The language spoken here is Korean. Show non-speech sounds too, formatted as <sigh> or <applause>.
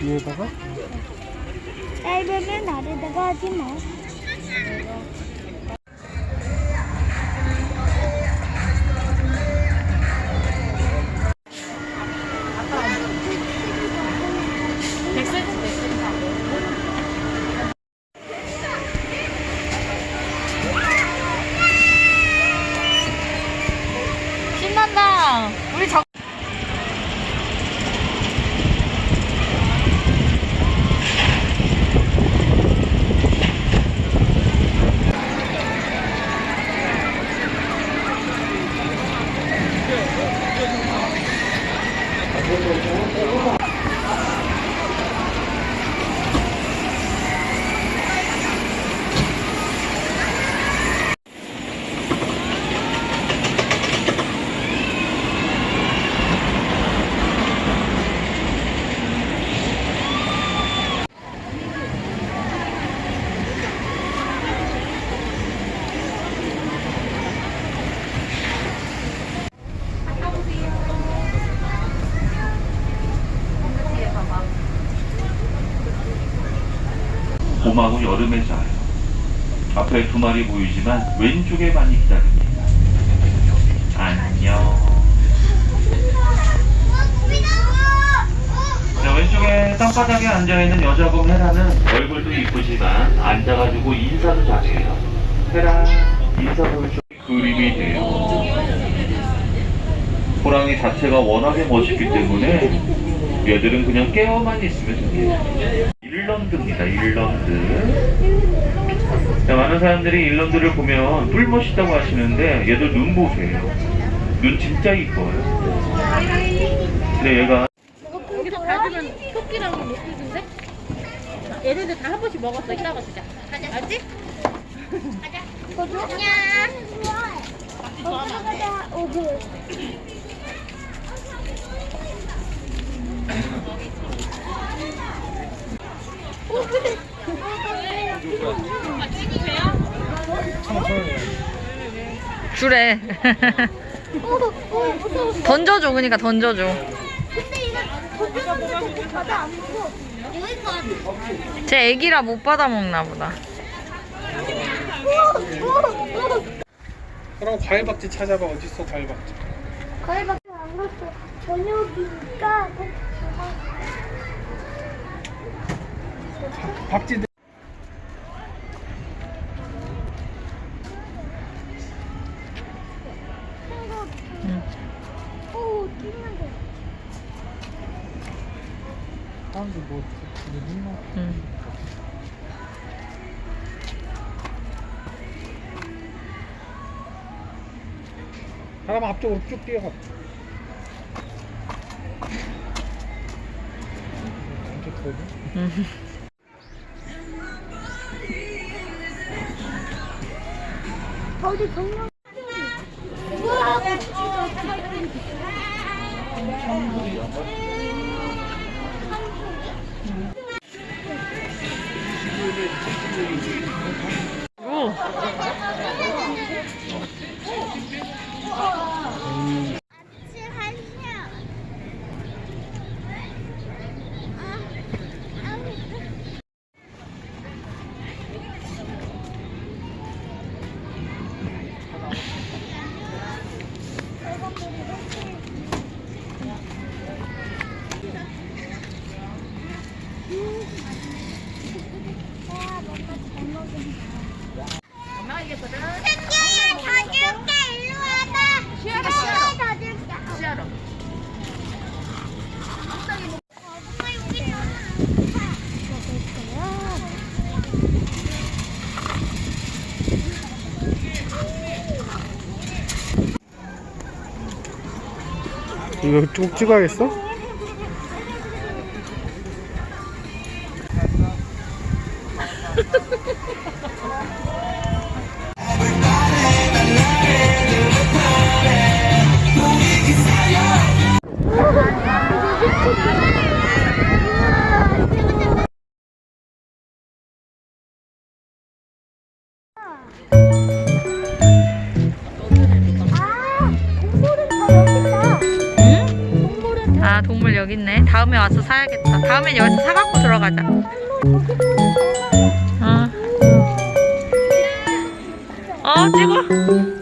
위에다가 짧으면 봄하고 여름에 자요. 앞에 두 마리 보이지만 왼쪽에 많이 기다립니다. 안녕. 자, 왼쪽에 땅바닥에 앉아있는 여자곰 헤라는 얼굴도 이쁘지만 앉아가지고 인사도 잘해요. 헤라, 인사 보여줘. 그림이 돼요. 호랑이 자체가 워낙에 멋있기 때문에 얘들은 그냥 깨어만 있으면 됩니다. 일런드입니다. 일런드. 많은 사람들이 1라운드를 보면 뿔멋있다고 하시는데 얘들 눈 보세요. 눈 진짜 이뻐요. 근데 얘가 여기서 받으면 토끼랑 목소리인데? 얘네들 다 한 번씩 먹었어. 이따가 주자. 가자. 알지? 가자. 이거 줘? 안녕. 어, 가자. 오고. 주래. 오, 오, 무서워. 던져줘, 그러니까 던져줘. 근데 이거 거주는 바다 안 보고 여기 거. 쟤 애기라 못 받아 먹나 보다. 오, 오, 오. 그럼 과일박쥐 찾아봐 어딨어 과일박쥐 거기밖에 안 갔어. 저녁이니까 꼭 박쥐들 오, 뛰는데. 사람들 뭐 있나? 응. 사람 앞쪽으로 쭉 뛰어가? 응. 거기 정령. 우와, 오. Jesus. 엄마가 이겼거든. 새끼야, 더 줄게. 일로 와봐. 시아라 더 줄게. 시아로. 이거 쭉 찍어야겠어? <laughs> 동물 여기 있네. 다음에 와서 사야겠다. 다음엔 여기서 사갖고 들어가자. 어. 어 찍어.